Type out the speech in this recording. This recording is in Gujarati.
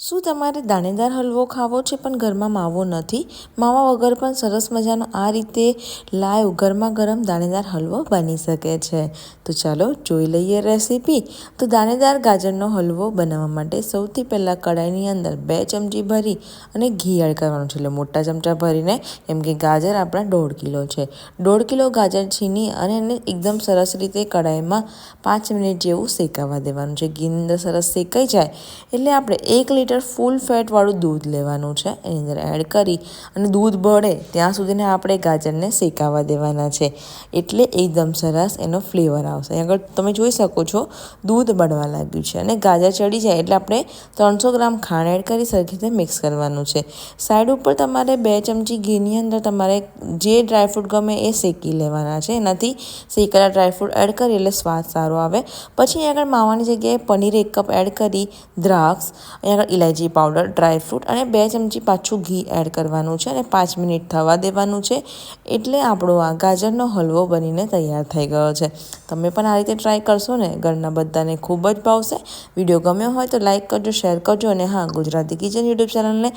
શું તમારે દાણેદાર હલવો ખાવો છે પણ ઘરમાં માવો નથી? માવા વગર પણ સરસ મજાનો આ રીતે લાઈવ ગરમા ગરમ દાણેદાર હલવો બની શકે છે. તો ચાલો જોઈ લઈએ રેસીપી. તો દાણેદાર ગાજરનો હલવો બનાવવા માટે સૌથી પહેલાં કડાઈની અંદર બે ચમચી ભરી અને ઘી એડ કરવાનું છે. એટલે મોટા ચમચા ભરીને, કેમ કે ગાજર આપણા દોઢ કિલો છે. દોઢ કિલો ગાજર છીની અને એને એકદમ સરસ રીતે કડાઈમાં પાંચ મિનિટ જેવું શેકાવા દેવાનું છે. ઘીની અંદર સરસ શેકાઈ જાય. એટલે આપણે એક લીટર લીટર ફૂલ ફેટવાળું દૂધ લેવાનું છે. એની અંદર એડ કરી અને દૂધ બળે ત્યાં સુધીને આપણે ગાજરને શેકાવા દેવાના છે. એટલે એકદમ સરસ એનો ફ્લેવર આવશે. આગળ તમે જોઈ શકો છો, દૂધ બળવા લાગ્યું છે અને ગાજર ચડી જાય એટલે આપણે ત્રણસો ગ્રામ ખાંડ એડ કરી સરખી રીતે મિક્સ કરવાનું છે. સાઈડ ઉપર તમારે બે ચમચી ઘીની અંદર તમારે જે ડ્રાયફ્રૂટ ગમે એ શેકી લેવાના છે. એનાથી શેકેલા ડ્રાયફ્રૂટ એડ કરી એટલે સ્વાદ સારો આવે. પછી આગળ માવાની જગ્યાએ પનીર એક કપ એડ કરી દ્રાક્ષ. અહીં આગળ ઇલાયચી પાવડર ડ્રાયફ્રૂટ અને બે ચમચી પાછું ઘી એડ કરવાનું છે અને પાંચ મિનિટ થવા દેવાનું છે. એટલે આપણો આ ગાજરનો હલવો બનીને તૈયાર થઈ ગયો છે. તમે પણ આ રીતે ટ્રાય કરશો ને, ઘરના બધાને ખૂબ જ ભાવશે. વીડિયો ગમ્યો હોય તો લાઇક કરજો, શેર કરજો અને હા, ગુજરાતી કિચન યુટ્યુબ ચેનલને